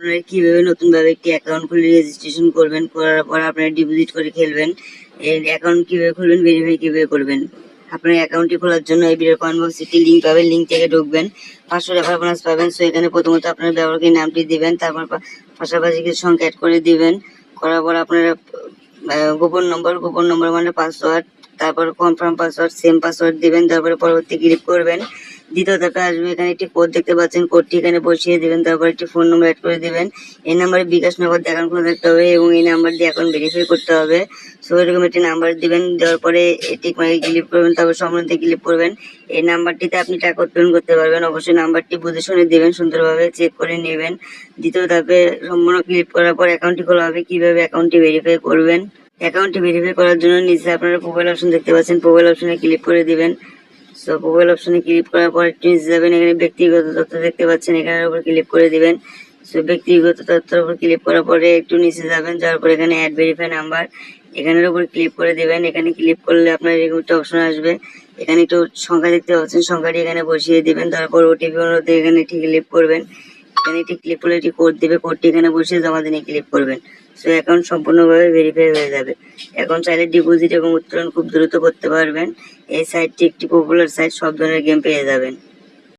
আপনারা কীভাবে নতুনভাবে একটি অ্যাকাউন্ট খুলে রেজিস্ট্রেশন করবেন, করার পর আপনারা ডিপোজিট করে খেলবেন এই অ্যাকাউন্ট কীভাবে খুলবেন ভেরিফাই কীভাবে করবেন। আপনার অ্যাকাউন্টটি খোলার জন্য এই ভিডিও কমেন্ট বক্সে একটি লিঙ্ক পাবেন লিঙ্ক থেকে ঢুকবেন, পাঁচশো টাকার বোনাস পাবেন। সো এখানে প্রথমত আপনার ব্যবহারকারী নামটি দিবেন, তারপর পাশাপাশি কিছু সংখ্যা অ্যাড করে দিবেন। করার পর আপনারা গোপন নম্বর গোপন নম্বর মানে পাসওয়ার্ড তারপর কনফার্ম পাসওয়ার্ড সেম পাসওয়ার্ড দিবেন, তারপরে পরবর্তী ক্লিক করবেন। দ্বিতীয় ধাপে আসবে, এখানে একটি কোড দেখতে পাচ্ছেন কোডটি এখানে বসিয়ে দেবেন, তারপর একটি ফোন নম্বর অ্যাড করে দিবেন। এই নাম্বারে বিকাশ নগদ অ্যাকাউন্ট খোলা থাকতে হবে এবং এই নাম্বার দিয়ে অ্যাকাউন্ট ভেরিফাই করতে হবে। সো এরকম একটি নাম্বার দিবেন, দেওয়ার পরে এটি ক্লিক করবেন, তারপর সম্বন্ধে ক্লিক করবেন। এই নাম্বারটিতে আপনি টাকা উত্তোলন করতে পারবেন, অবশ্যই নাম্বারটি বুঝে শুনে দিবেন, সুন্দরভাবে চেক করে নেবেন। দ্বিতীয় ধাপে সম্পূর্ণ ক্লিক করার পর অ্যাকাউন্টটি খোলা হবে, কীভাবে অ্যাকাউন্টটি ভেরিফাই করবেন? অ্যাকাউন্টটি ভেরিফাই করার জন্য নিচে আপনারা প্রোফাইল অপশন দেখতে পাচ্ছেন প্রোফাইল অপশনে ক্লিক করে দিবেন। সো প্রোফাইল অপশনে ক্লিক করার পর নিচে যাবেন এখানে ব্যক্তিগত তথ্য দেখতে পাচ্ছেন। এখানের উপর ক্লিক করে দিবেন। সো ব্যক্তিগত তথ্যের উপর ক্লিক করার পরে একটু নিচে যাবেন। যাওয়ার পর এখানে অ্যাড ভেরিফাই নাম্বার এখানের উপর ক্লিক করে দিবেন। এখানে ক্লিক করলে আপনার এরকম একটা অপশন আসবে। এখানে একটু সংখ্যা দেখতে পাচ্ছেন। সংখ্যাটি এখানে বসিয়ে দিবেন। তারপর ওটিপি অনুরোধে এখানে ঠিক ক্লিক করবেন। এখানে একটি ক্লিক করলে একটি কোড দিবে। কোডটি এখানে বসে জমা দিনে ক্লিক করবেন। সো অ্যাকাউন্ট সম্পূর্ণভাবে ভেরিফাই হয়ে যাবে। এখন চাইলে ডিপোজিট এবং উত্তোলন খুব দ্রুত করতে পারবেন। এই সাইটটি একটি পপুলার সাইট সব ধরনের গেম পেয়ে যাবেন।